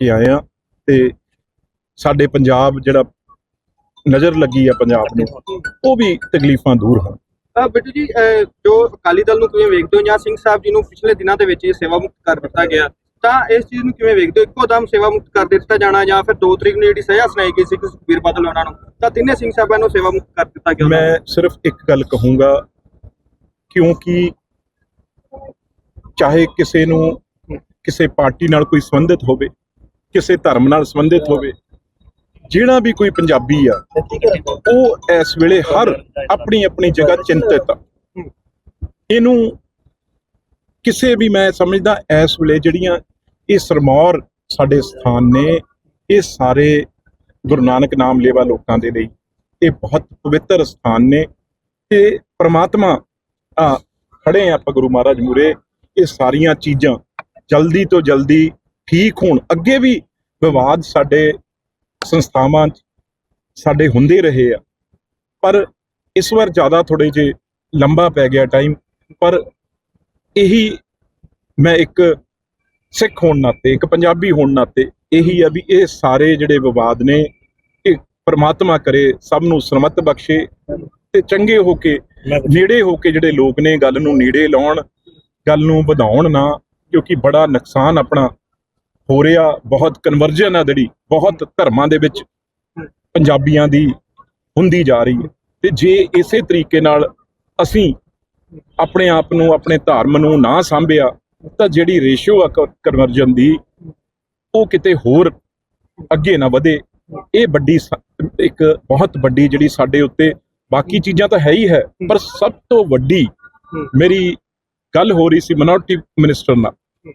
ਕੇ ਆਏ ਆ ਤੇ ਸਾਡੇ ਪੰਜਾਬ ਜਿਹੜਾ ਨਜ਼ਰ ਲੱਗੀ ਆ ਪੰਜਾਬ ਨੂੰ ਉਹ ਵੀ ਤਕਲੀਫਾਂ ਦੂਰ ਹੋਣ ਅਹ ਬਿੱਟੂ ਜੀ ਜੋ ਅਕਾਲੀ ਦਲ ਨੂੰ ਕਿਵੇਂ ਵੇਖਦੇ ਹੋ ਜਾਂ ਸਿੰਘ ਸਾਹਿਬ ਜੀ ਨੂੰ ਪਿਛਲੇ ਦਿਨਾਂ ਦੇ ਵਿੱਚ ਇਹ ਸੇਵਾ ਮੁਕਤ ਕਰ ਦਿੱਤਾ ਗਿਆ ਤਾਂ ਇਸ ਚੀਜ਼ ਨੂੰ ਕਿਵੇਂ ਵੇਖਦੇ ਹੋ ਇੱਕੋ ਦਮ ਸੇਵਾ ਮੁਕਤ ਕਰ ਦਿੱਤਾ ਜਾਣਾ ਜਾਂ ਫਿਰ 2 ਤਰੀਕ ਨੂੰ ਜਿਹੜੀ ਸਜ਼ਾ ਸੁਣਾਈ ਗਈ ਸੀ ਕਿ ਸੁਖਬੀਰ ਬਾਦਲ ਉਹਨਾਂ ਨੂੰ ਤਾਂ ਤਿੰਨੇ ਸਿੰਘ ਸਾਹਿਬਾਂ ਨੂੰ ਸੇਵਾ ਮੁਕਤ ਕਰ ਦਿੱਤਾ ਗਿਆ। ਮੈਂ ਸਿਰਫ ਇੱਕ ਗੱਲ ਕਹੂੰਗਾ ਕਿਉਂਕਿ ਚਾਹੇ ਕਿਸੇ ਨੂੰ ਕਿਸੇ ਪਾਰਟੀ ਨਾਲ ਕੋਈ ਸੰਬੰਧਿਤ ਹੋਵੇ ਕਿਸੇ ਧਰਮ ਨਾਲ ਸੰਬੰਧਿਤ ਹੋਵੇ, ਜਿਹੜਾ ਵੀ ਕੋਈ ਪੰਜਾਬੀ ਆ, ਉਹ ਇਸ ਵੇਲੇ ਹਰ ਆਪਣੀ ਆਪਣੀ ਜਗ੍ਹਾ ਚਿੰਤਿਤ ਆ। ਇਹਨੂੰ ਕਿਸੇ ਵੀ ਮੈਂ ਸਮਝਦਾ, ਇਸ ਵੇਲੇ ਜਿਹੜੀਆਂ ਇਹ ਸਰਮੌਰ ਸਾਡੇ ਸਥਾਨ ਨੇ, ਇਹ ਸਾਰੇ ਗੁਰੂ ਨਾਨਕ ਨਾਮ ਲੇਵਾ ਲੋਕਾਂ ਦੇ ਲਈ, ਇਹ ਬਹੁਤ ਪਵਿੱਤਰ ਸਥਾਨ ਨੇ। ਤੇ ਪ੍ਰਮਾਤਮਾ, ਆ, ਖੜੇ ਆ ਆਪਾਂ ਗੁਰੂ ਮਹਾਰਾਜ ਮੂਰੇ ਇਹ ਸਾਰੀਆਂ ਚੀਜ਼ਾਂ ਜਲਦੀ ਤੋਂ ਜਲਦੀ ਠੀਕ ਹੋਣ। ਅੱਗੇ ਵੀ ਵਿਵਾਦ ਸਾਡੇ ਸੰਸਥਾਵਾਂ 'ਚ ਸਾਡੇ ਹੁੰਦੇ ਰਹੇ ਆ। ਪਰ ਇਸ ਵਾਰ ਜ਼ਿਆਦਾ ਥੋੜੇ ਜੇ ਲੰਬਾ ਪੈ ਗਿਆ ਟਾਈਮ ਪਰ ਇਹੀ ਮੈਂ ਇੱਕ ਸਿੱਖ ਹੋਣ ਨਾਤੇ, ਇੱਕ ਪੰਜਾਬੀ ਹੋਣ ਨਾਤੇ ਇਹੀ ਆ ਵੀ ਇਹ ਸਾਰੇ ਜਿਹੜੇ ਵਿਵਾਦ ਨੇ, ਇਹ ਪ੍ਰਮਾਤਮਾ ਕਰੇ, ਸਭ ਨੂੰ ਸਰਮਤ ਬਖਸ਼ੇ ਤੇ ਚੰਗੇ ਹੋ ਕੇ, ਨੇੜੇ ਹੋ ਕੇ ਜਿਹੜੇ ਲੋਕ ਨੇ, ਗੱਲ ਨੂੰ ਨੇੜੇ ਲਾਉਣ, ਗੱਲ ਨੂੰ ਵਧਾਉਣ ਨਾ, ਕਿਉਂਕਿ ਬੜਾ ਨੁਕਸਾਨ ਆਪਣਾ ਹੋ ਰਿਹਾ ਬਹੁਤ ਕਨਵਰਜਨ ਆ ਜਿਹੜੀ, ਬਹੁਤ ਧਰਮਾਂ ਦੇ ਵਿੱਚ ਪੰਜਾਬੀਆਂ ਦੀ ਹੁੰਦੀ ਜਾ ਰਹੀ ਹੈ। ਤੇ ਜੇ ਇਸੇ ਤਰੀਕੇ ਨਾਲ ਅਸੀਂ ਆਪਣੇ ਆਪ ਨੂੰ, ਆਪਣੇ ਧਰਮ ਨੂੰ ਨਾ ਸਾਂਭਿਆ, ਤਾਂ ਜਿਹੜੀ ਰੇਸ਼ੋ ਆ ਕਨਵਰਜਨ ਦੀ, ਉਹ ਕਿਤੇ ਹੋਰ ਅੱਗੇ ਨਾ ਵਧੇ। ਇਹ ਵੱਡੀ ਸ- ਇੱਕ ਬਹੁਤ ਵੱਡੀ ਜਿਹੜੀ ਸਾਡੇ ਉੱਤੇ, ਬਾਕੀ ਚੀਜ਼ਾਂ ਤਾਂ ਹੈ ਹੀ ਹੈ, ਪਰ ਸਭ ਤੋਂ ਵੱਡੀ ਮੇਰੀ ਗੱਲ ਹੋ ਰਹੀ ਸੀ ਮਿਨੋਰਟੀ ਮਿਨਿਸਟਰ ਨਾਲ।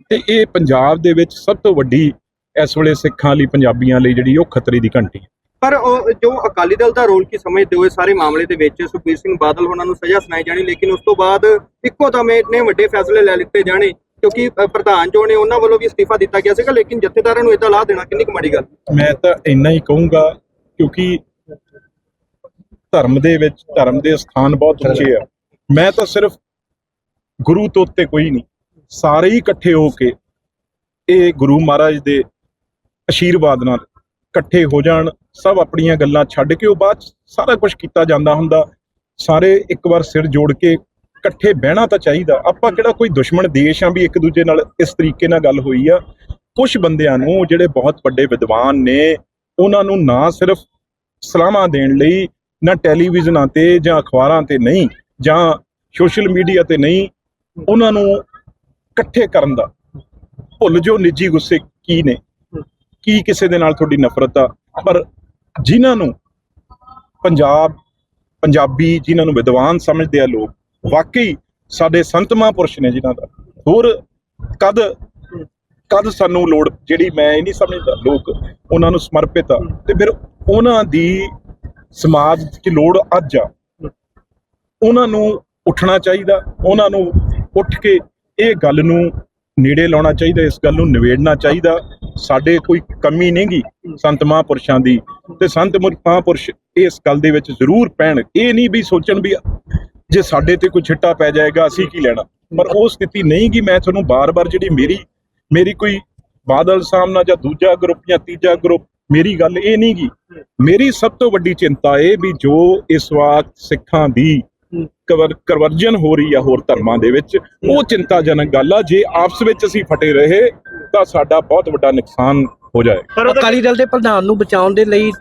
ਤੇ ਇਹ ਪੰਜਾਬ ਦੇ ਵਿੱਚ ਸਭ ਤੋਂ ਵੱਡੀ ਇਸ ਵੇਲੇ ਸਿੱਖਾਂ ਲਈ ਪੰਜਾਬੀਆਂ ਲਈ ਜਿਹੜੀ ਉਹ ਖਤਰੇ ਦੀ ਘੰਟੀ ਹੈ। ਪਰ ਉਹ ਜੋ ਅਕਾਲੀ ਦਲ ਦਾ ਰੋਲ ਕੀ ਸਮਝਦੇ ਹੋ? ਇਸ ਸਾਰੇ ਮਾਮਲੇ ਦੇ ਵਿੱਚ ਸੁਖਬੀਰ ਸਿੰਘ ਬਾਦਲ ਉਹਨਾਂ ਨੂੰ ਸਜ਼ਾ ਸੁਣਾਈ ਜਾਣੀ ਲੇਕਿਨ ਉਸ ਤੋਂ ਬਾਅਦ ਇੱਕੋ ਦਮ ਇੰਨੇ ਵੱਡੇ ਫੈਸਲੇ ਲੈ ਲਿੱਤੇ ਜਾਣੇ ਕਿਉਂਕਿ ਪ੍ਰਧਾਨ ਜੋ ਨੇ ਉਹਨਾਂ ਵੱਲੋਂ ਵੀ ਅਸਤੀਫਾ ਦਿੱਤਾ ਗਿਆ ਸੀਗਾ ਲੇਕਿਨ ਜਥੇਦਾਰਾਂ ਨੂੰ ਇਦਾਂ ਲਾ ਦੇਣਾ ਕਿੰਨੀ ਕੁ ਮਾੜੀ ਗੱਲ ਮੈਂ ਤਾਂ ਇੰਨਾ ਹੀ ਕਹੂੰਗਾ ਕਿਉਂਕਿ ਧਰਮ ਦੇ ਵਿੱਚ ਧਰਮ ਦੇ ਸਥਾਨ ਬਹੁਤ ਉੱਚੇ ਆ। ਮੈਂ ਤਾਂ ਸਿਰਫ ਗੁਰੂ ਤੋਂ ਉੱਤੇ ਕੋਈ ਨਹੀਂ। ਸਾਰੇ ਹੀ ਇਕੱਠੇ ਹੋ ਕੇ ਇਹ ਗੁਰੂ ਮਹਾਰਾਜ ਦੇ ਅਸ਼ੀਰਵਾਦ ਨਾਲ ਇਕੱਠੇ ਹੋ ਜਾਣ, ਸਭ ਆਪਣੀਆਂ ਗੱਲਾਂ ਛੱਡ ਕੇ ਉਹ ਬਾਅਦ 'ਚ ਸਾਰਾ ਕੁਝ ਕੀਤਾ ਜਾਂਦਾ ਹੁੰਦਾ। ਸਾਰੇ ਇੱਕ ਵਾਰ ਸਿਰ ਜੋੜ ਕੇ ਇਕੱਠੇ ਬਹਿਣਾ ਤਾਂ ਚਾਹੀਦਾ। ਆਪਾਂ ਕਿਹੜਾ ਕੋਈ ਦੁਸ਼ਮਣ ਦੇਸ਼ ਆ ਵੀ ਇੱਕ ਦੂਜੇ ਨਾਲ ਇਸ ਤਰੀਕੇ ਨਾਲ ਗੱਲ ਹੋਈ ਆ? ਕੁਝ ਬੰਦਿਆਂ ਨੂੰ ਜਿਹੜੇ ਬਹੁਤ ਵੱਡੇ ਵਿਦਵਾਨ ਨੇ, ਉਹਨਾਂ ਨੂੰ ਨਾ ਸਿਰਫ ਸਲਾਹਾਂ ਦੇਣ ਲਈ, ਨਾ ਟੈਲੀਵਿਜ਼ਨਾਂ ਤੇ ਜਾਂ ਅਖਬਾਰਾਂ ਤੇ ਨਹੀਂ, ਜਾਂ ਸੋਸ਼ਲ ਮੀਡੀਆ ਤੇ ਨਹੀਂ, ਉਹਨਾਂ ਨੂੰ ਇਕੱਠੇ ਕਰਨ ਦਾ। ਭੁੱਲ ਜੋ ਨਿੱਜੀ ਗੁੱਸੇ ਕੀ ਨੇ। ਕੀ ਕਿਸੇ ਦੇ ਨਾਲ ਤੁਹਾਡੀ ਨਫ਼ਰਤ ਆ। ਪਰ ਜਿਨ੍ਹਾਂ ਨੂੰ ਪੰਜਾਬ, ਪੰਜਾਬੀ ਜਿਨ੍ਹਾਂ ਨੂੰ ਵਿਦਵਾਨ ਸਮਝਦੇ ਆ ਲੋਕ, ਵਾਕਈ ਸਾਡੇ ਸੰਤ ਮਹਾਂਪੁਰਸ਼ ਨੇ ਜਿਨ੍ਹਾਂ ਦਾ। ਹੋਰ ਕਦ ਕਦ ਸਾਨੂੰ ਲੋੜ ਜਿਹੜੀ ਮੈਂ ਇਹ ਨਹੀਂ ਸਮਝਦਾ, ਲੋਕ ਉਹਨਾਂ ਨੂੰ ਸਮਰਪਿਤ ਆ। ਤੇ ਫਿਰ ਉਹਨਾਂ ਦੀ ਸਮਾਜ 'ਚ ਲੋੜ ਅੱਜ ਆ। ਉਹਨਾਂ ਨੂੰ ਉੱਠਣਾ ਚਾਹੀਦਾ। ਉਹਨਾਂ ਨੂੰ ਉੱਠ ਕੇ ਇਹ ਗੱਲ ਨੂੰ ਨੇੜੇ ਲਾਉਣਾ ਚਾਹੀਦਾ, ਇਸ ਗੱਲ ਨੂੰ ਨਿਬੇੜਨਾ ਚਾਹੀਦਾ। ਸਾਡੇ ਕੋਈ ਕਮੀ ਨਹੀਂਗੀ ਸੰਤ ਮਹਾਂਪੁਰਸ਼ਾਂ ਦੀ। ਤੇ ਸੰਤ ਮਹਾਂਪੁਰਸ਼ ਇਸ ਗੱਲ ਦੇ ਵਿੱਚ ਜ਼ਰੂਰ ਪੈਣ। ਇਹ ਨਹੀਂ ਵੀ ਸੋਚਣ ਵੀ ਜੇ ਸਾਡੇ ਤੇ ਕੋਈ ਛਿੱਟਾ ਪੈ ਜਾਏਗਾ, ਅਸੀਂ ਕੀ ਲੈਣਾ? ਪਰ ਉਹ ਸਥਿਤੀ ਨਹੀਂ ਗੀ ਮੈਂ ਤੁਹਾਨੂੰ ਬਾਰ-ਬਾਰ ਜਿਹੜੀ ਮੇਰੀ ਮੇਰੀ ਕੋਈ ਬਾਦਲ ਸਾਹਮਣਾ ਜਾਂ ਦੂਜਾ ਗਰੁੱਪ ਜਾਂ ਤੀਜਾ ਗਰੁੱਪ, ਮੇਰੀ ਗੱਲ ਇਹ ਨਹੀਂ ਗੀ ਮੇਰੀ ਸਭ ਤੋਂ ਵੱਡੀ ਚਿੰਤਾ ਇਹ ਵੀ ਜੋ ਇਸ ਵਕਤ ਸਿੱਖਾਂ ਦੀ ਕਵਰ ਕਰਵਰਜਨ ਹੋ ਰਹੀ ਆ ਹੋਰ ਧਰਮਾਂ ਦੇ ਵਿੱਚ। ਉਹ ਚਿੰਤਾਜਨਕ ਗੱਲ ਆ ਜੇ ਆਪਸ ਵਿੱਚ ਅਸੀਂ ਫਟੇ ਰਹੇ ਤਾਂ ਸਾਡਾ ਬਹੁਤ ਵੱਡਾ ਨੁਕਸਾਨ ਹੋ ਜਾਏ ਅਕਾਲੀ ਦਲ ਦੇ ਪ੍ਰਧਾਨ ਨੂੰ ਬਚਾਉਣ ਦੇ ਲਈ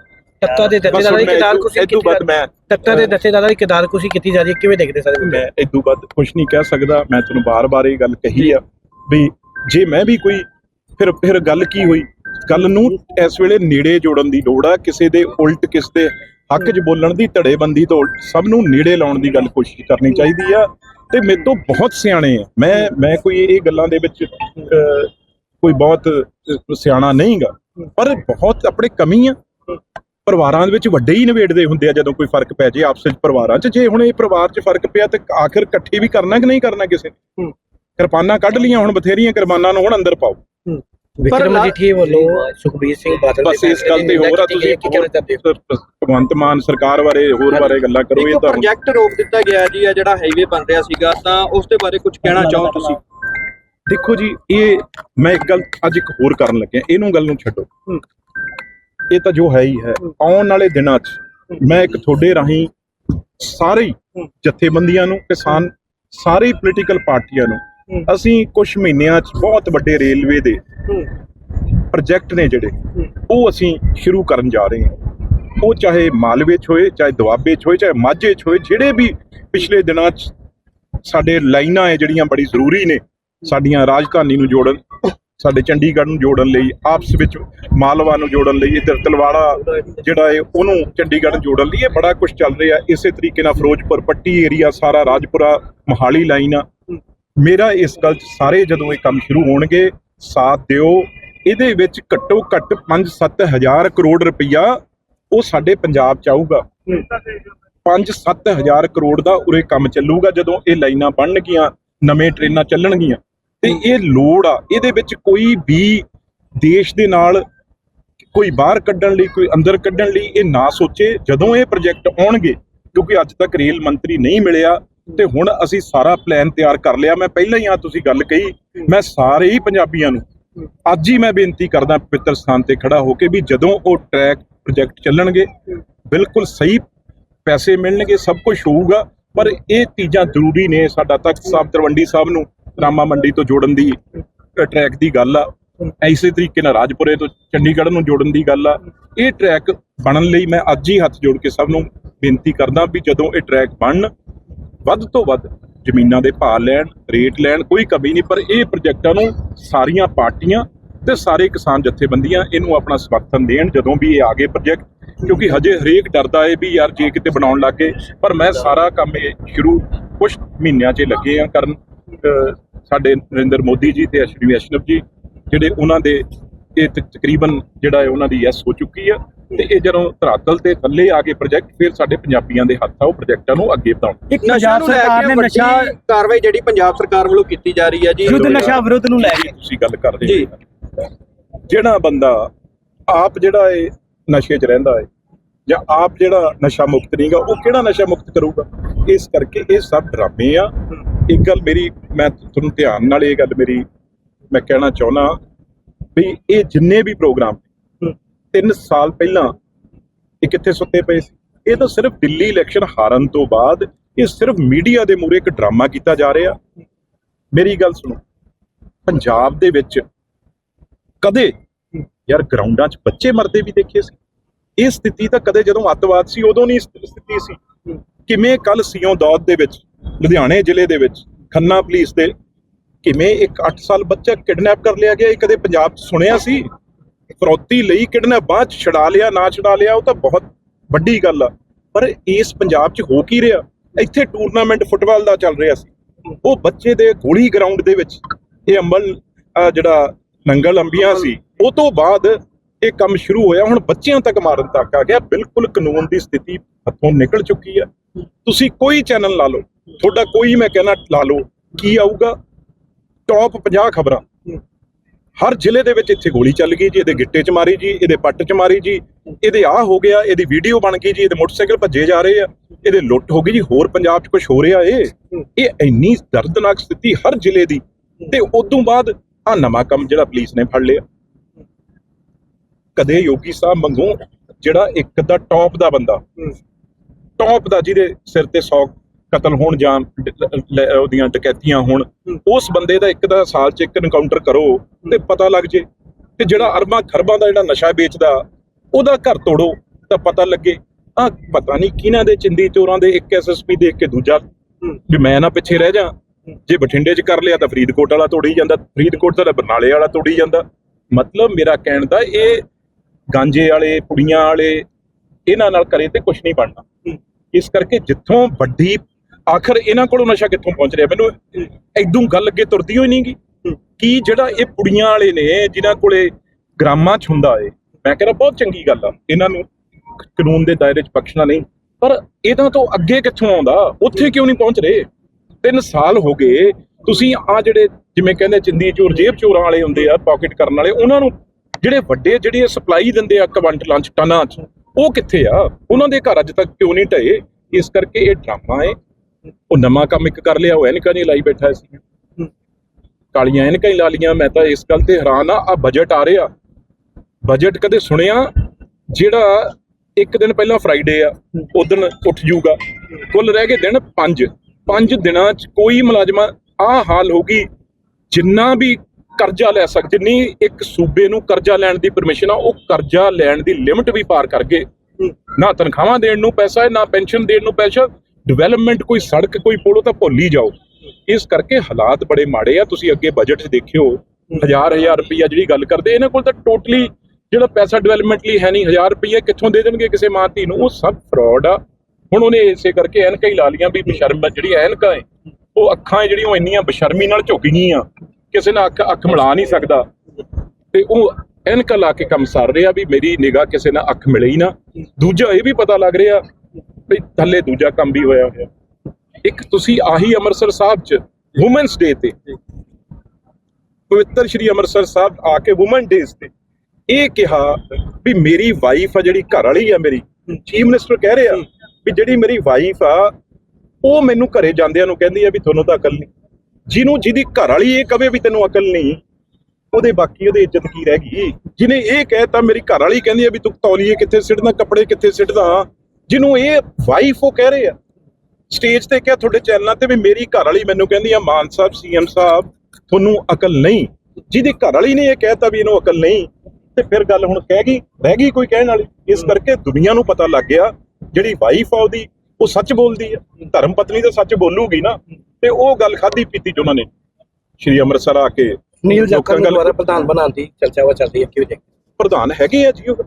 ਟੱਕਾ ਦੇ ਦਸਤੇਦਾਰਾਂ ਦੀ ਮੈਂ ਕਿਤਾਬ ਇਦੋਂ- ਕੁਸੀ ਇਦੋਂ ਬਾਅਦ ਮੈਂ ਟੱਕਾ ਦੇ ਦਸਤੇਦਾਰਾਂ ਦੀ ਕਿਤਾਬ ਕੁਸੀ ਕੀਤੀ ਜਾ ਰਹੀ ਹੈ। ਕਿਵੇਂ ਦੇਖਦੇ ਸਾਰੇ ਮੈਂ ਇਦੋਂ ਵੱਧ ਕੁਝ ਨਹੀਂ ਕਹਿ ਸਕਦਾ। ਮੈਂ ਤੁਹਾਨੂੰ ਬਾਰ-ਬਾਰ ਇਹ ਗੱਲ ਕਹੀ ਆ ਵੀ ਜੇ ਮੈਂ ਵੀ ਕੋਈ ਫਿਰ ਫਿਰ ਗੱਲ ਕੀ ਹੋਈ? ਗੱਲ ਨੂੰ ਇਸ ਵੇਲੇ ਨੇੜੇ ਜੋੜਨ ਦੀ ਲੋੜ ਆ। ਕਿਸੇ ਦੇ ਉਲਟ ਕਿਸ ਦੇ ਹੱਕ 'ਚ ਬੋਲਣ ਦੀ ਧੜੇਬੰਦੀ ਤੋਂ ਸਭ ਨੂੰ ਨੇੜੇ ਲਾਉਣ ਦੀ ਗੱਲ ਕੋਸ਼ਿਸ਼ ਕਰਨੀ ਚਾਹੀਦੀ ਆ ਤੇ ਮੇਰੇ ਤੋਂ ਬਹੁਤ ਸਿਆਣੇ ਆ। ਮੈਂ ਮੈਂ ਕੋਈ ਇਹ ਗੱਲਾਂ ਦੇ ਵਿੱਚ ਕੋਈ ਬਹੁਤ ਸਿਆਣਾ ਨਹੀਂਗਾ। ਪਰ ਬਹੁਤ ਆਪਣੇ ਕਮੀ ਆ। ਪਰਿਵਾਰਾਂ ਦੇ ਵਿੱਚ ਵੱਡੇ ਹੀ ਨਿਬੇੜਦੇ ਹੁੰਦੇ ਆ ਜਦੋਂ ਕੋਈ ਫ਼ਰਕ ਪੈ ਜੇ ਆਪਸ ਵਿੱਚ ਪਰਿਵਾਰਾਂ 'ਚ। ਜੇ ਹੁਣ ਇਹ ਪਰਿਵਾਰ 'ਚ ਫ਼ਰਕ ਪਿਆ ਤੇ ਆਖਿਰ ਇਕੱਠੇ ਵੀ ਕਰਨਾ ਕਿ ਨਹੀਂ ਕਰਨਾ ਕਿਸੇ ਨੇ। ਕਿਰਪਾਨਾਂ ਕੱਢ ਲੀਆਂ ਹੁਣ ਬਥੇਰੀਆਂ ਕਿਰਪਾਨਾਂ ਨੂੰ ਹੁਣ ਅੰਦਰ ਪਾਓ। ਵਿਕਰਮ ਮਜੀਠੀਆ ਵੱਲੋਂ ਸੁਖਬੀਰ ਸਿੰਘ ਬਾਦਲ ਬਸ ਇਸ ਗੱਲ ਤੇ ਹੋਰ ਆ ਤੁਸੀਂ ਕੀ ਕਹਿਣਾ ਚਾਹਦੇ ਹੋ ਭਗਵੰਤ ਮਾਨ ਸਰਕਾਰ ਬਾਰੇ ਹੋਰ ਬਾਰੇ ਗੱਲਾਂ ਕਰੋ ਇਹ ਤਾਂ ਪ੍ਰੋਜੈਕਟ ਰੋਕ ਦਿੱਤਾ ਗਿਆ ਜੀ ਆ ਜਿਹੜਾ ਹਾਈਵੇ ਬਣ ਰਿਹਾ ਸੀਗਾ ਤਾਂ ਉਸ ਦੇ ਬਾਰੇ ਕੁਝ ਕਹਿਣਾ ਚਾਹੋ ਤੁਸੀਂ ਦੇਖੋ ਜੀ ਇਹ ਮੈਂ ਇੱਕ ਗੱਲ ਅੱਜ ਇੱਕ ਹੋਰ ਕਰਨ ਲੱਗਿਆ ਇਹਨੂੰ ਗੱਲ ਨੂੰ ਛੱਡੋ। ਇਹ ਤਾਂ ਜੋ ਹੈ ਹੀ ਹੈ ਆਉਣ ਵਾਲੇ ਦਿਨਾਂ 'ਚ ਮੈਂ ਇੱਕ ਤੁਹਾਡੇ ਰਾਹੀਂ ਸਾਰੇ। ਜਥੇਬੰਦੀਆਂ ਨੂੰ ਕਿਸਾਨ ਸਾਰੇ ਪੋਲੀਟੀਕਲ ਪਾਰਟੀਆਂ ਨੂੰ। ਅਸੀਂ ਕੁਝ ਮਹੀਨਿਆਂ 'ਚ ਬਹੁਤ ਵੱਡੇ ਰੇਲਵੇ ਦੇ ਪ੍ਰੋਜੈਕਟ ਨੇ ਜਿਹੜੇ। ਉਹ ਅਸੀਂ ਸ਼ੁਰੂ ਕਰਨ ਜਾ ਰਹੇ ਹਾਂ। ਉਹ ਚਾਹੇ ਮਾਲਵੇ 'ਚ ਹੋਏ ਚਾਹੇ ਦੁਆਬੇ 'ਚ ਹੋਏ ਚਾਹੇ ਮਾਝੇ 'ਚ ਹੋਏ ਜਿਹੜੇ ਵੀ ਪਿਛਲੇ ਦਿਨਾਂ 'ਚ ਸਾਡੇ ਲਾਈਨਾਂ ਹੈ ਜਿਹੜੀਆਂ ਬੜੀ ਜ਼ਰੂਰੀ ਨੇ ਸਾਡੀਆਂ ਰਾਜਧਾਨੀ ਨੂੰ ਜੋੜਨ ਸਾਡੇ ਚੰਡੀਗੜ੍ਹ ਨੂੰ ਜੋੜਨ ਲਈ ਆਪਸ ਵਿੱਚ ਮਾਲਵਾ ਨੂੰ ਜੋੜਨ ਲਈ ਇੱਧਰ ਤਲਵਾੜਾ ਜਿਹੜਾ ਹੈ ਉਹਨੂੰ ਚੰਡੀਗੜ੍ਹ ਨੂੰ ਜੋੜਨ ਲਈ ਇਹ ਬੜਾ ਕੁਝ ਚੱਲ ਰਿਹਾ। ਇਸੇ ਤਰੀਕੇ ਨਾਲ ਫਿਰੋਜ਼ਪੁਰ ਪੱਟੀ ਏਰੀਆ ਸਾਰਾ ਰਾਜਪੁਰਾ ਮੋਹਾਲੀ ਲਾਈਨ ਆ ਮੇਰਾ ਇਸ ਗੱਲ 'ਚ ਸਾਰੇ ਜਦੋਂ ਇਹ ਕੰਮ ਸ਼ੁਰੂ ਹੋਣਗੇ, ਸਾਥ ਦਿਓ। ਇਹਦੇ ਵਿੱਚ ਘੱਟੋ ਘੱਟ 5-7 ਹਜ਼ਾਰ ਕਰੋੜ ਰੁਪਈਆ ਉਹ ਸਾਡੇ ਪੰਜਾਬ 'ਚ ਆਊਗਾ। 5-7 ਹਜ਼ਾਰ ਕਰੋੜ ਦਾ ਉਰੇ ਕੰਮ ਚੱਲੂਗਾ ਜਦੋਂ ਇਹ ਲਾਈਨਾਂ ਬਣਨਗੀਆਂ, ਨਵੇਂ ਟ੍ਰੇਨਾਂ ਚੱਲਣਗੀਆਂ। ਤੇ ਇਹ ਲੋੜ ਆ, ਇਹਦੇ ਵਿੱਚ ਕੋਈ ਵੀ ਦੇਸ਼ ਦੇ ਨਾਲ ਕੋਈ ਬਾਹਰ ਕੱਢਣ ਲਈ, ਕੋਈ ਅੰਦਰ ਕੱਢਣ ਲਈ ਇਹ ਨਾ ਸੋਚੇ। ਜਦੋਂ ਇਹ ਪ੍ਰੋਜੈਕਟ ਆਉਣਗੇ, ਕਿਉਂਕਿ ਅੱਜ ਤੱਕ ਰੇਲ ਮੰਤਰੀ ਨਹੀਂ ਮਿਲਿਆ ਤੇ ਹੁਣ ਅਸੀਂ ਸਾਰਾ ਪਲਾਨ ਤਿਆਰ ਕਰ ਲਿਆ। ਮੈਂ ਪਹਿਲਾਂ ਹੀ ਆ ਤੁਸੀਂ ਗੱਲ ਕਹੀ, ਮੈਂ ਸਾਰੇ ਹੀ ਪੰਜਾਬੀਆਂ ਨੂੰ ਅੱਜ ਹੀ ਮੈਂ ਬੇਨਤੀ ਕਰਦਾ ਪਵਿੱਤਰ ਸਥਾਨ ਤੇ ਖੜਾ ਹੋ ਕੇ ਵੀ ਜਦੋਂ ਉਹ ਟਰੈਕ ਪ੍ਰੋਜੈਕਟ ਚੱਲਣਗੇ, ਬਿਲਕੁਲ ਸਹੀ ਪੈਸੇ ਮਿਲਣਗੇ, ਸਭ ਕੁਝ ਹੋਊਗਾ, ਪਰ ਇਹ ਚੀਜ਼ਾਂ ਜ਼ਰੂਰੀ ਨੇ ਸਾਡਾ ਤਖਤ ਸਾਹਿਬ ਤਰਵੰਡੀ ਸਾਹਿਬ ਨੂੰ ਰਾਮਾ ਮੰਡੀ ਤੋਂ ਜੋੜਨ ਦੀ ਟਰੈਕ ਦੀ ਗੱਲ ਆ। ਐਸੇ ਤਰੀਕੇ ਨਾਲ ਰਾਜਪੁਰੇ ਤੋਂ ਚੰਡੀਗੜ੍ਹ ਨੂੰ ਜੋੜਨ ਦੀ ਗੱਲ ਆ। ਇਹ ਟਰੈਕ ਬਣਨ ਲਈ ਮੈਂ ਅੱਜ ਹੀ ਹੱਥ ਜੋੜ ਕੇ ਸਭ ਨੂੰ ਬੇਨਤੀ ਕਰਦਾ ਵੀ ਜਦੋਂ ਇਹ ਟਰੈਕ ਬਣਨ ਵੱਧ ਤੋਂ ਵੱਧ ਜ਼ਮੀਨਾਂ ਦੇ ਭਾਅ ਲੈਣ, ਰੇਟ ਲੈਣ, ਕੋਈ ਕਮੀ ਨਹੀਂ, ਪਰ ਇਹ ਪ੍ਰੋਜੈਕਟਾਂ ਨੂੰ ਸਾਰੀਆਂ ਪਾਰਟੀਆਂ ਤੇ ਸਾਰੇ ਕਿਸਾਨ ਜਥੇਬੰਦੀਆਂ ਇਹਨੂੰ ਆਪਣਾ ਸਮਰਥਨ ਦੇਣ ਜਦੋਂ ਵੀ ਇਹ ਆਗੇ ਪ੍ਰੋਜੈਕਟ ਕਿਉਂਕਿ ਹਜੇ ਹਰੇਕ ਡਰਦਾ ਏ ਵੀ ਯਾਰ ਜੇ ਕਿਤੇ ਬਣਾਉਣ ਲੱਗੇ ਪਰ ਮੈਂ ਸਾਰਾ ਕੰਮ ਇਹ ਸ਼ੁਰੂ ਕੁਝ ਮਹੀਨਿਆਂ 'ਚ ਲੱਗੇ ਆ ਕਰਨ ਸਾਡੇ ਨਰਿੰਦਰ ਮੋਦੀ ਜੀ ਤੇ ਅਸ਼ਵਨੀ ਵੈਸ਼ਨਵ ਜੀ, ਜਿਹੜੇ ਉਹਨਾਂ ਦੇ ਇਹ ਤਕਰੀਬਨ ਜਿਹੜਾ ਹੈ ਉਹਨਾਂ ਦੀ ਯੈਸ ਹੋ ਚੁੱਕੀ ਆ। ਤੇ ਇਹ ਜਦੋਂ ਧਰਾਤਲ ਤੇ ਥੱਲੇ ਆ ਕੇ ਪ੍ਰੋਜੈਕਟ ਫਿਰ ਸਾਡੇ ਪੰਜਾਬੀਆਂ ਦੇ ਹੱਥ ਆ ਉਹ ਪ੍ਰੋਜੈਕਟਾਂ ਨੂੰ ਅੱਗੇ ਵਧਾਉਣ। ਇੱਕ ਨਸ਼ਾ ਪੰਜਾਬ ਸਰਕਾਰ ਨੇ ਨਸ਼ਾ ਕਾਰਵਾਈ ਜਿਹੜੀ ਪੰਜਾਬ ਸਰਕਾਰ ਵੱਲੋਂ ਕੀਤੀ ਜਾ ਰਹੀ ਹੈ ਜੀ। ਯੁੱਧ ਨਸ਼ਾ ਵਿਰੁੱਧ ਨੂੰ ਲੈ ਕੇ। ਤੁਸੀਂ ਗੱਲ ਕਰਦੇ ਜੀ। ਹੋ। ਜਿਹੜਾ ਬੰਦਾ ਆਪ ਜਿਹੜਾ ਹੈ ਨਸ਼ੇ 'ਚ ਰਹਿੰਦਾ ਹੈ ਜਾਂ ਆਪ ਜਿਹੜਾ ਨਸ਼ਾ ਮੁਕਤ ਨਹੀਂਗਾ ਉਹ ਕਿਹੜਾ ਨਸ਼ਾ ਮੁਕਤ ਕਰੂਗਾ? ਇਸ ਕਰਕੇ ਇਹ ਸਭ ਡਰਾਮੇ ਆ। ਇੱਕ ਗੱਲ ਮੇਰੀ ਮੈਂ ਤੁਹਾਨੂੰ ਧਿਆਨ ਨਾਲ ਇਹ ਗੱਲ ਮੇਰੀ ਮੈਂ ਕਹਿਣਾ ਚਾਹੁੰਦਾ ਵੀ ਇਹ ਜਿੰਨੇ ਵੀ ਪ੍ਰੋਗਰਾਮ। 3 ਸਾਲ ਪਹਿਲਾਂ ਇਹ ਕਿੱਥੇ ਸੁੱਤੇ ਪਏ ਸੀ? ਇਹ ਤਾਂ ਸਿਰਫ ਦਿੱਲੀ ਇਲੈਕਸ਼ਨ ਹਾਰਨ ਤੋਂ ਬਾਅਦ ਇਹ ਸਿਰਫ ਮੀਡੀਆ ਦੇ ਮੂਹਰੇ ਇੱਕ ਡਰਾਮਾ ਕੀਤਾ ਜਾ ਰਿਹਾ। ਮੇਰੀ ਗੱਲ ਸੁਣੋ, ਪੰਜਾਬ ਦੇ ਵਿੱਚ ਕਦੇ ਯਾਰ ਗਰਾਊਂਡਾਂ 'ਚ ਬੱਚੇ ਮਰਦੇ ਵੀ ਦੇਖੇ ਸੀ। ਇਹ ਸਥਿਤੀ ਤਾਂ ਕਦੇ ਜਦੋਂ ਅੱਤਵਾਦ ਸੀ, ਉਦੋਂ ਨਹੀਂ ਸਥਿਤੀ ਸੀ। ਕਿਵੇਂ ਕੱਲ ਸਿਉਂ ਦੌਦ ਦੇ ਵਿੱਚ, ਲੁਧਿਆਣੇ ਜ਼ਿਲ੍ਹੇ ਦੇ ਵਿੱਚ ਖੰਨਾ ਪੁਲਿਸ ਦੇ ਕਿਵੇਂ ਇੱਕ 8 ਸਾਲ ਬੱਚਾ ਕਿਡਨੈਪ ਕਰ ਲਿਆ ਗਿਆ, ਇਹ ਕਦੇ ਪੰਜਾਬ 'ਚ ਸੁਣਿਆ ਸੀ? ਫਰੌਤੀ ਲਈ ਕਿਡਨੈਪ ਬਾਅਦ 'ਚ ਛਡਾ ਲਿਆ, ਨਾ ਛਡਾ ਲਿਆ, ਉਹ ਤਾਂ ਬਹੁਤ ਵੱਡੀ ਗੱਲ ਆ। ਪਰ ਇਸ ਪੰਜਾਬ 'ਚ ਹੋ ਕੀ ਰਿਹਾ? ਇੱਥੇ ਟੂਰਨਾਮੈਂਟ ਫੁੱਟਬਾਲ ਦਾ ਚੱਲ ਰਿਹਾ ਸੀ। ਉਹ ਬੱਚੇ ਦੇ ਗੋਲੀ ਗਰਾਊਂਡ ਦੇ ਵਿੱਚ ਇਹ ਅੰਬਲ ਜਿਹੜਾ ਨੰਗਲ ਅੰਬੀਆਂ ਸੀ, ਉਹ ਤੋਂ ਬਾਅਦ ਇਹ ਕੰਮ ਸ਼ੁਰੂ ਹੋਇਆ। ਹੁਣ ਬੱਚਿਆਂ ਤੱਕ ਮਾਰਨ ਤੱਕ ਆ ਗਿਆ। ਬਿਲਕੁਲ ਕਾਨੂੰਨ ਦੀ ਸਥਿਤੀ ਹੱਥੋਂ ਨਿਕਲ ਚੁੱਕੀ ਆ। ਤੁਸੀਂ ਕੋਈ ਚੈਨਲ ਲਾ ਲਓ। ਤੁਹਾਡਾ ਕੋਈ, ਮੈਂ ਕਹਿਣਾ, ਲਾ ਲਓ। ਕੀ ਆਊਗਾ? ਟੌਪ 50 ਖਬਰਾਂ। ਹਰ ਜ਼ਿਲ੍ਹੇ ਦੇ ਵਿੱਚ ਇੱਥੇ ਗੋਲੀ ਚੱਲ ਗਈ ਜੀ ਇਹਦੇ ਗਿੱਟੇ 'ਚ ਮਾਰੀ ਜੀ ਇਹਦੇ ਪੱਟ 'ਚ ਮਾਰੀ ਜੀ ਇਹਦੇ ਆ ਹੋ ਗਿਆ ਇਹਦੀ ਵੀਡੀਓ ਬਣ ਗਈ ਜੀ ਇਹਦੇ ਮੋਟਰਸਾਈਕਲ ਭੱਜੇ ਜਾ ਰਹੇ ਆ ਇਹਦੇ ਲੁੱਟ ਹੋ ਗਈ ਜੀ ਹੋਰ ਪੰਜਾਬ 'ਚ ਕੁਝ ਹੋ ਰਿਹਾ ਏ। ਇਹ ਇੰਨੀ ਦਰਦਨਾਕ ਸਥਿਤੀ ਹਰ ਜ਼ਿਲ੍ਹੇ ਦੀ। ਤੇ ਉਦੋਂ ਬਾਅਦ ਆ ਨਵਾਂ ਕੰਮ ਜਿਹੜਾ ਪੁਲਿਸ ਨੇ ਫੜ ਲਿਆ। ਕਦੇ ਯੋਗੀ ਸਾਹਿਬ ਮੰਗੂ ਜਿਹੜਾ ਇੱਕ ਦਾ ਟੌਪ ਦਾ ਬੰਦਾ ਟੌਪ ਦਾ ਜਿਹਦੇ ਸਿਰ ਤੇ 100 ਕਤਲ ਹੋਣ ਜਾਂ ਉਹਦੀਆਂ ਡਕੈਤੀਆਂ ਹੋਣ ਉਸ ਬੰਦੇ ਦਾ ਇੱਕ ਦਾ ਸਾਲ ਚ ਇੱਕ ਐਨਕਾਊਂਟਰ ਕਰੋ ਤੇ ਪਤਾ ਲੱਗ ਜੇ ਤੇ ਜਿਹੜਾ ਅਰਬਾਂ ਖਰਬਾਂ ਦਾ ਜਿਹੜਾ ਨਸ਼ਾ ਵੇਚਦਾ ਉਹਦਾ ਘਰ ਤੋੜੋ ਤਾਂ ਪਤਾ ਲੱਗੇ। ਆ ਪਤਾ ਨਹੀਂ ਕਿਹਨਾਂ ਦੇ ਚਿੰਦੀ ਚੋਰਾਂ ਦੇ ਇੱਕ ਐਸਐਸਪੀ ਦੇਖ ਕੇ ਦੂਜਾ। ਵੀ ਮੈਂ ਨਾ ਪਿੱਛੇ ਰਹਿ ਜਾ। ਜੇ ਬਠਿੰਡੇ 'ਚ ਕਰ ਲਿਆ ਤਾਂ ਫਰੀਦਕੋਟ ਵਾਲਾ ਤੋੜੀ ਜਾਂਦਾ ਫਰੀਦਕੋਟ ਦਾ ਬਰਨਾਲੇ ਵਾਲਾ ਤੋੜੀ ਜਾਂਦਾ। ਮਤਲਬ ਮੇਰਾ ਕਹਿਣ ਦਾ ਇਹ ਗਾਂਜੇ ਵਾਲੇ ਕੁੜੀਆਂ ਵਾਲੇ ਇਹਨਾਂ ਨਾਲ ਕਰੇ ਤੇ ਕੁਝ ਨਹੀਂ ਬਣਨਾ। ਇਸ ਕਰਕੇ ਜਿੱਥੋਂ ਵੱਡੀ ਆਖਰ ਇਹਨਾਂ ਕੋਲੋਂ ਨਸ਼ਾ ਕਿੱਥੋਂ ਪਹੁੰਚ ਰਿਹਾ? ਮੈਨੂੰ ਐਦੋਂ ਗੱਲ ਅੱਗੇ ਤੁਰਦੀ ਹੋਈ ਨਹੀਂਗੀ ਕੀ ਜਿਹੜਾ ਇਹ ਪੁੜੀਆਂ ਵਾਲੇ ਨੇ ਜਿਨ੍ਹਾਂ ਕੋਲੇ ਗ੍ਰਾਮਾਂ 'ਚ ਹੁੰਦਾ ਏ ਮੈਂ ਕਹਿੰਦਾ ਬਹੁਤ ਚੰਗੀ ਗੱਲ ਆ ਇਹਨਾਂ ਨੂੰ ਕਾਨੂੰਨ ਦੇ ਦਾਇਰੇ 'ਚ ਬਖਸ਼ਣਾ ਨਹੀਂ। ਪਰ ਇਹਨਾਂ ਤੋਂ ਅੱਗੇ ਕਿੱਥੋਂ ਆਉਂਦਾ? ਉੱਥੇ ਕਿਉਂ ਨਹੀਂ ਪਹੁੰਚ ਰਹੇ? ਤਿੰਨ ਸਾਲ ਹੋ ਗਏ ਤੁਸੀਂ ਆ ਜਿਹੜੇ ਜਿਵੇਂ ਕਹਿੰਦੇ ਚਿੰਦੀ ਚੋਰ ਜੇਬ ਚੋਰਾਂ ਵਾਲੇ ਹੁੰਦੇ ਆ ਪਾਕਟ ਕਰਨ ਵਾਲੇ ਉਹਨਾਂ ਨੂੰ ਜਿਹੜੇ ਵੱਡੇ ਜਿਹੜੇ ਸਪਲਾਈ ਦਿੰਦੇ ਆ ਕਵੰਟਲਾਂ ਚ ਟਨਾਂ ਚ ਉਹ ਕਿੱਥੇ ਆ? ਉਹਨਾਂ ਦੇ ਘਰ ਅੱਜ ਤੱਕ ਕਿਉਂ ਨਹੀਂ ਢਏ? ਇਸ ਕਰਕੇ ਇਹ ਡਰਾਮਾ ਹੈ ਉਹ ਨਵਾਂ ਕੰਮ ਇੱਕ ਕਰ ਲਿਆ, ਉਹ ਐਨਕਾਂ ਨਹੀਂ ਲਾਈ ਬੈਠਾ ਸੀ। ਕਾਲੀਆਂ ਐਨਕਾਂ ਹੀ ਲਾ ਲੀਆਂ ਮੈਂ ਤਾਂ ਇਸ ਗੱਲ ਤੇ ਹੈਰਾਨ ਆ ਆ ਬਜਟ ਆ ਰਿਹਾ। ਬਜਟ ਕਦੇ ਸੁਣਿਆ? ਜਿਹੜਾ ਇੱਕ ਦਿਨ ਪਹਿਲਾਂ ਫਰਾਈਡੇ ਆ ਉਦੋਂ ਉੱਠ ਜੂਗਾ ਕੁੱਲ ਰਹਿ ਗਏ ਦਿਨ 5 5 ਦਿਨਾਂ ਚ ਕੋਈ ਮੁਲਾਜ਼ਮ ਆ ਹਾਲ ਹੋਗੀ ਜਿੰਨਾ ਵੀ ਕਰਜ਼ਾ ਲੈ ਸਕ, ਜਿੰਨੀ ਇੱਕ ਸੂਬੇ ਨੂੰ ਕਰਜ਼ਾ ਲੈਣ ਦੀ ਪਰਮਿਸ਼ਨ ਆ, ਉਹ ਕਰਜ਼ਾ ਲੈਣ ਦੀ ਲਿਮਟ ਵੀ ਪਾਰ ਕਰ ਗਏ। ਨਾ ਤਨਖਾਹਾਂ ਦੇਣ ਨੂੰ ਪੈਸਾ ਹੈ ਨਾ ਪੈਨਸ਼ਨ ਦੇਣ ਨੂੰ ਪੈਸਾ ਡਿਵੈਲਪਮੈਂਟ ਕੋਈ ਸੜਕ ਕੋਈ ਪੁਲ ਤਾਂ ਭੁੱਲ ਹੀ ਜਾਓ। ਇਸ ਕਰਕੇ ਹਾਲਾਤ ਬੜੇ ਮਾੜੇ ਆ। ਤੁਸੀਂ ਅੱਗੇ ਬਜਟ 'ਚ ਦੇਖਿਓ, ਹਜ਼ਾਰ ਹਜ਼ਾਰ ਰੁਪਈਆ ਜਿਹੜੀ ਗੱਲ ਕਰਦੇ, ਇਹਨਾਂ ਕੋਲ ਤਾਂ ਟੋਟਲੀ ਜਿਹੜਾ ਪੈਸਾ ਡਿਵੈਲਪਮੈਂਟ ਲਈ ਹੈ ਨਹੀਂ, ਹਜ਼ਾਰ ਰੁਪਈਆ ਕਿੱਥੋਂ ਦੇ ਦੇਣਗੇ ਕਿਸੇ ਮਾਂ ਧੀ ਨੂੰ? ਉਹ ਸਭ ਫਰਾਡ ਆ। ਹੁਣ ਉਹਨੇ ਇਸੇ ਕਰਕੇ ਐਨਕਾਂ ਹੀ ਲਾ ਲੀਆਂ ਵੀ ਬਸ਼ਰਮ ਜਿਹੜੀ ਐਨਕਾਂ ਹੈ ਉਹ ਅੱਖਾਂ ਹੈ ਜਿਹੜੀਆਂ ਉਹ ਇੰਨੀਆਂ ਬਸ਼ਰਮੀ ਨਾਲ ਝੁਕ ਗਈਆਂ। ਕਿਸੇ ਨਾਲ ਅੱਖ ਅੱਖ ਮਿਲਾ ਨਹੀਂ ਸਕਦਾ। ਤੇ ਉਹ ਐਨਕਾਂ ਲਾ ਕੇ ਕੰਮ ਸਰ ਰਿਹਾ ਵੀ ਮੇਰੀ ਨਿਗਾਹ ਕਿਸੇ ਨਾਲ ਅੱਖ ਮਿਲੇ ਹੀ ਨਾ। ਦੂਜਾ ਇਹ ਵੀ ਪਤਾ ਲੱਗ ਰਿਹਾ ਵੀ ਥੱਲੇ ਦੂਜਾ ਕੰਮ ਵੀ ਹੋਇਆ ਹੋਇਆ। ਇੱਕ ਤੁਸੀਂ ਆਹੀ ਅੰਮ੍ਰਿਤਸਰ ਸਾਹਿਬ ਚ ਔਮਨਸ ਡੇ ਤੇ ਪਵਿੱਤਰ ਸ਼੍ਰੀ ਅੰਮ੍ਰਿਤਸਰ ਸਾਹਿਬ ਆ ਕੇ ਔਮਨ ਡੇਜ਼ ਤੇ ਇਹ ਕਿਹਾ ਵੀ ਮੇਰੀ ਵਾਈਫ ਆ ਜਿਹੜੀ ਘਰ ਵਾਲੀ ਆ ਮੇਰੀ ਚੀਫ ਮਿਨਿਸਟਰ ਕਹਿ ਰਹੇ ਰਿਹਾ ਵੀ ਜਿਹੜੀ ਮੇਰੀ ਵਾਈਫ ਆ, ਉਹ ਮੈਨੂੰ ਘਰੇ ਜਾਂਦਿਆਂ ਨੂੰ ਕਹਿੰਦੀ ਆ ਵੀ ਤੁਹਾਨੂੰ ਤਾਂ ਅਕਲ ਨਹੀਂ। ਜਿਹਨੂੰ ਜਿਹਦੀ ਘਰ ਵਾਲੀ ਇਹ ਕਵੇ ਵੀ ਤੈਨੂੰ ਅਕਲ ਨਹੀਂ, ਉਹਦੇ ਬਾਕੀ ਉਹਦੀ ਇੱਜ਼ਤ ਕੀ ਰਹਿ ਗਈ? ਜਿਹਨੇ ਇਹ ਕਹਿਤਾ ਮੇਰੀ ਘਰ ਵਾਲੀ ਕਹਿੰਦੀ ਆ ਵੀ ਤੂੰ ਤੌਲੀਏ ਕਿੱਥੇ ਸਿੱਟਦਾ, ਕੱਪੜੇ ਕਿੱਥੇ ਸਿੱਟਦਾ? ਜਿਹਨੂੰ ਇਹ ਵਾਈਫ ਉਹ ਕਹਿ ਰਹੇ ਆ। ਸਟੇਜ ਤੇ ਕਿਹਾ ਤੁਹਾਡੇ ਚੈਨਲਾਂ ਤੇ ਵੀ ਮੇਰੀ ਘਰ ਵਾਲੀ ਮੈਨੂੰ ਕਹਿੰਦੀ ਆ ਮਾਨ ਸਾਹਿਬ ਸੀਐਮ ਸਾਹਿਬ ਤੁਹਾਨੂੰ ਅਕਲ ਨਹੀਂ। ਜਿਹਦੀ ਘਰ ਵਾਲੀ ਨੇ ਇਹ ਕਹਿਤਾ ਵੀ ਇਹਨੂੰ ਅਕਲ ਨਹੀਂ ਤੇ ਫਿਰ ਗੱਲ ਹੁਣ ਕਹਿ ਗਈ ਰਹਿ ਗਈ ਕੋਈ ਕਹਿਣ ਵਾਲੀ। ਇਸ ਕਰਕੇ ਦੁਨੀਆ ਨੂੰ ਪਤਾ ਲੱਗ ਗਿਆ ਜਿਹੜੀ ਵਾਈਫ ਆ ਉਹਦੀ ਉਹ ਸੱਚ ਬੋਲਦੀ ਆ। ਧਰਮ ਪਤਨੀ ਤਾਂ ਸੱਚ ਬੋਲੂਗੀ ਨਾ ਤੇ ਉਹ ਗੱਲ ਖਾਦੀ ਪੀਤੀ ਚ ਉਹਨਾਂ ਨੇ। ਸ਼੍ਰੀ ਅੰਮ੍ਰਿਤਸਰ ਆ ਕੇ ਨੀਲ ਜਾਖੜ ਨੂੰ ਦੁਬਾਰਾ ਪ੍ਰਧਾਨ ਬਣਾਉਣ ਦੀ ਚਰਚਾ ਵਾ ਚੱਲ ਰਹੀ ਹੈ ਕਿਉਂ ਜੇ ਪ੍ਰਧਾਨ ਹੈਗੇ ਆ ਜੀ ਉਹ।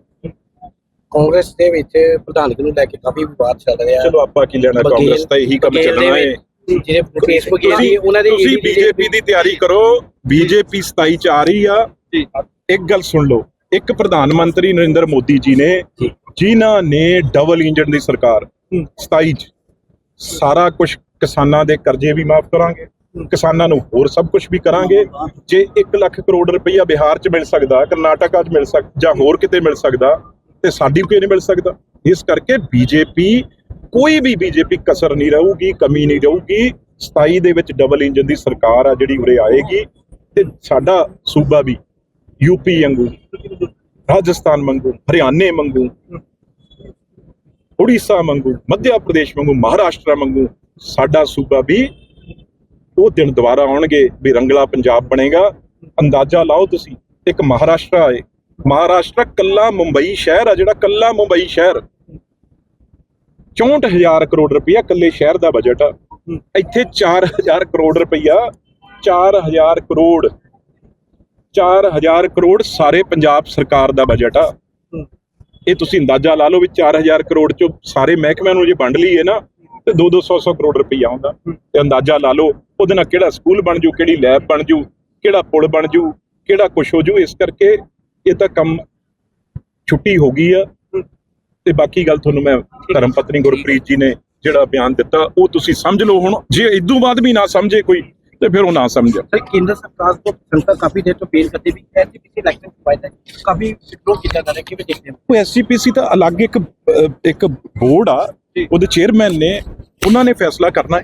ਕਾਂਗਰਸ ਦੇ ਵਿੱਚ ਪ੍ਰਧਾਨਗੀ ਨੂੰ ਲੈ ਕੇ ਕਾਫੀ ਵਿਵਾਦ ਚੱਲ ਰਿਹਾ ਚਲੋ ਆਪਾਂ ਕੀ ਲੈਣਾ ਬਘੇਲ- ਕਾਂਗਰਸ ਤਾਂ ਇਹੀ ਕੰਮ ਬਘੇਲ ਦੇ ਚੱਲਣਾ ਹੈ। ਵਿੱਚ ਜਿਹੜੇ ਮੁਕੇਸ਼ ਬਘੇਲ ਜੀ ਤੁਸੀਂ ਉਹਨਾਂ ਦੇ ਤੁਸੀਂ ਬੀਜੇਪੀ ਦੀ ਤਿਆਰੀ ਕਰੋ। ਬੀਜੇਪੀ 27 ਚ ਆ ਰਹੀ ਆ। ਜੀ। ਇੱਕ ਗੱਲ ਸੁਣ ਲਓ। ਇੱਕ ਪ੍ਰਧਾਨ ਮੰਤਰੀ ਨਰਿੰਦਰ ਮੋਦੀ ਜੀ ਨੇ। ਜਿਨ੍ਹਾਂ ਨੇ ਡਬਲ ਇੰਜਨ ਦੀ ਸਰਕਾਰ 27 ਚ ਸਾਰਾ ਕੁਝ ਕਿਸਾਨਾਂ ਦੇ ਕਰਜ਼ੇ ਵੀ ਮਾਫ ਕਰਾਂਗੇ। ਕਿਸਾਨਾਂ ਨੂੰ ਹੋਰ ਸਭ ਕੁਝ ਵੀ ਕਰਾਂਗੇ। ਜੇ 1 ਲੱਖ ਕਰੋੜ ਰੁਪਈਆ ਬਿਹਾਰ ਚ ਮਿਲ ਸਕਦਾ ਕਰਨਾਟਕਾ ਚ ਮਿਲ ਸਕ ਜਾਂ ਹੋਰ ਕਿਤੇ ਮਿਲ ਸਕਦਾ ਤੇ ਸਾਡੀ ਕੋਈ ਨਹੀਂ ਮਿਲ ਸਕਦਾ। ਇਸ ਕਰਕੇ ਬੀਜੇਪੀ ਕੋਈ ਵੀ ਬੀਜੇਪੀ ਕਸਰ ਨਹੀਂ ਰਹੂਗੀ, ਕਮੀ ਨਹੀਂ ਰਹੂਗੀ। 27 ਦੇ ਵਿੱਚ ਡਬਲ ਇੰਜਨ ਦੀ ਸਰਕਾਰ ਆ ਜਿਹੜੀ ਉਰੇ ਆਏਗੀ ਤੇ ਸਾਡਾ ਸੂਬਾ ਵੀ ਯੂਪੀ ਵਾਂਗੂ, ਰਾਜਸਥਾਨ ਵਾਂਗੂ, ਹਰਿਆਣੇ ਵਾਂਗੂ, ਉੜੀਸਾ ਵਾਂਗੂ ਮੱਧ ਪ੍ਰਦੇਸ਼ ਵਾਂਗੂ, ਮਹਾਰਾਸ਼ਟਰ ਵਾਂਗੂ ਸਾਡਾ ਸੂਬਾ ਵੀ ਉਹ ਦਿਨ ਦੁਬਾਰਾ ਆਉਣਗੇ ਵੀ ਰੰਗਲਾ ਪੰਜਾਬ ਬਣੇਗਾ। ਅੰਦਾਜ਼ਾ ਲਾਓ ਤੁਸੀਂ, ਇੱਕ ਮਹਾਰਾਸ਼ਟਰ ਆਏ ਮਹਾਰਾਸ਼ਟਰ ਕੱਲਾ ਮੁੰਬਈ ਸ਼ਹਿਰ ਆ, ਜਿਹੜਾ ਕੱਲਾ ਮੁੰਬਈ ਸ਼ਹਿਰ। 64000 ਕਰੋੜ ਰੁਪਇਆ ਕੱਲੇ ਸ਼ਹਿਰ ਦਾ ਬਜਟ ਆ। ਇੱਥੇ 4000 ਕਰੋੜ ਰੁਪਇਆ 4000 ਕਰੋੜ 4000 ਕਰੋੜ ਸਾਰੇ ਪੰਜਾਬ ਸਰਕਾਰ ਦਾ ਬਜਟ ਆ। ਇਹ ਤੁਸੀਂ ਅੰਦਾਜ਼ਾ ਲਾ ਲਓ ਵੀ 4000 ਕਰੋੜ ਚੋਂ ਸਾਰੇ ਮਹਿਕਮਿਆਂ ਨੂੰ ਜੇ ਵੰਡ ਲਈਏ ਨਾ, ਤੇ 2-200 ਕਰੋੜ ਰੁਪਈਆ ਆਉਂਦਾ। ਤੇ ਅੰਦਾਜ਼ਾ ਲਾ ਲਓ ਉਹਦੇ ਨਾਲ ਕਿਹੜਾ ਸਕੂਲ ਬਣ ਜੂ, ਕਿਹੜੀ ਲੈਬ ਬਣ ਜੂ, ਕਿਹੜਾ ਪੁਲ ਬਣ ਜੂ, ਕਿਹੜਾ ਕੁਛ ਹੋ ਜੂ। ਇਸ ਕਰਕੇ ਇਹ ਤਾਂ ਕੰਮ ਛੁੱਟੀ ਹੋ ਗਈ ਆ। ਤੇ ਬਾਕੀ ਗੱਲ ਤੁਹਾਨੂੰ ਮੈਂ ਧਰਮ ਪਤਨੀ ਗੁਰਪ੍ਰੀਤ ਜੀ ਨੇ ਜਿਹੜਾ ਬਿਆਨ ਦਿੱਤਾ ਉਹ ਤੁਸੀਂ ਸਮਝ ਲਓ ਹੁਣ। ਜੇ ਇਦੋਂ ਬਾਅਦ ਵੀ ਨਾ ਸਮਝੇ ਕੋਈ ਤੇ ਫਿਰ ਉਹ ਨਾ ਸਮਝੋ ਸਰ ਕੇਂਦਰ ਸਰਕਾਰ ਤੋਂ ਸੰਸਥਾ ਕਾਫੀ ਦੇਰ ਤੋਂ ਪੇਲ ਕਰਦੇ ਵੀ ਐਸੀ ਇਲੈਕਸ਼ਨ ਕਰਵਾਇਆ ਕਾਫੀ ਵਿਡਰੋ ਕੀਤਾ ਜਾ ਰਿਹਾ ਕਿਵੇਂ ਦੇਖਦੇ ਹੋ? ਕੋਈ ਐਸਸੀਪੀਸੀ ਤਾਂ ਅਲੱਗ ਇੱਕ ਇੱਕ ਬੋਰਡ ਆ। ਉਹਦੇ ਚੇਅਰਮੈਨ ਨੇ ਉਹਨਾਂ ਨੇ ਫੈਸਲਾ ਕਰਨਾ ਹੈ।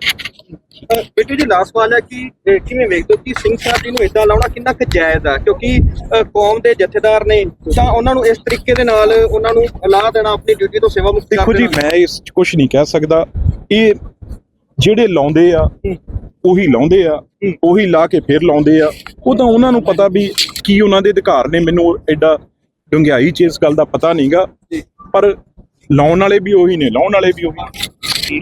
ਬੇਟੇ ਜੀ ਲਾਸਟ ਸਵਾਲ ਹੈ ਕਿ ਅਹ, ਕਿਵੇਂ ਵੇਖਦੇ ਹੋ ਕਿ ਸਿੰਘ ਸਾਹਿਬ ਜੀ ਨੂੰ ਇਦਾਂ ਲਾਉਣਾ ਕਿੰਨਾ ਕੁ ਜਾਇਜ਼ ਆ? ਕਿਉਂਕਿ ਅਹ, ਕੌਮ ਦੇ ਜਥੇਦਾਰ ਨੇ ਤਾਂ ਉਹਨਾਂ ਨੂੰ ਇਸ ਤਰੀਕੇ ਦੇ ਨਾਲ ਉਹਨਾਂ ਨੂੰ ਲਾ ਦੇਣਾ ਆਪਣੀ ਡਿਊਟੀ ਤੋਂ ਸੇਵਾ ਮੁਕਤ ਦੇਖੋ ਕਰ ਜੀ ਦੇਣਾ। ਮੈਂ ਇਸ 'ਚ ਕੁਝ ਨਹੀਂ ਕਹਿ ਸਕਦਾ। ਇਹ ਜਿਹੜੇ ਲਾਉਂਦੇ ਆ ਉਹੀ ਲਾਉਂਦੇ ਆ ਉਹੀ ਲਾ ਕੇ ਫਿਰ ਲਾਉਂਦੇ ਆ। ਉਹ ਤਾਂ ਉਹਨਾਂ ਨੂੰ ਪਤਾ ਵੀ ਕੀ ਉਹਨਾਂ ਦੇ ਅਧਿਕਾਰ ਨੇ। ਮੈਨੂੰ ਐਡਾ ਡੁੰਗਿਆਈ ਚ ਇਸ ਗੱਲ ਦਾ ਪਤਾ ਨਹੀਂਗਾ ਪਰ ਲਾਉਣ ਵਾਲੇ ਵੀ ਉਹੀ ਨੇ ਲਾਉਣ ਵਾਲੇ ਵੀ ਉਹੀ ਨੇ।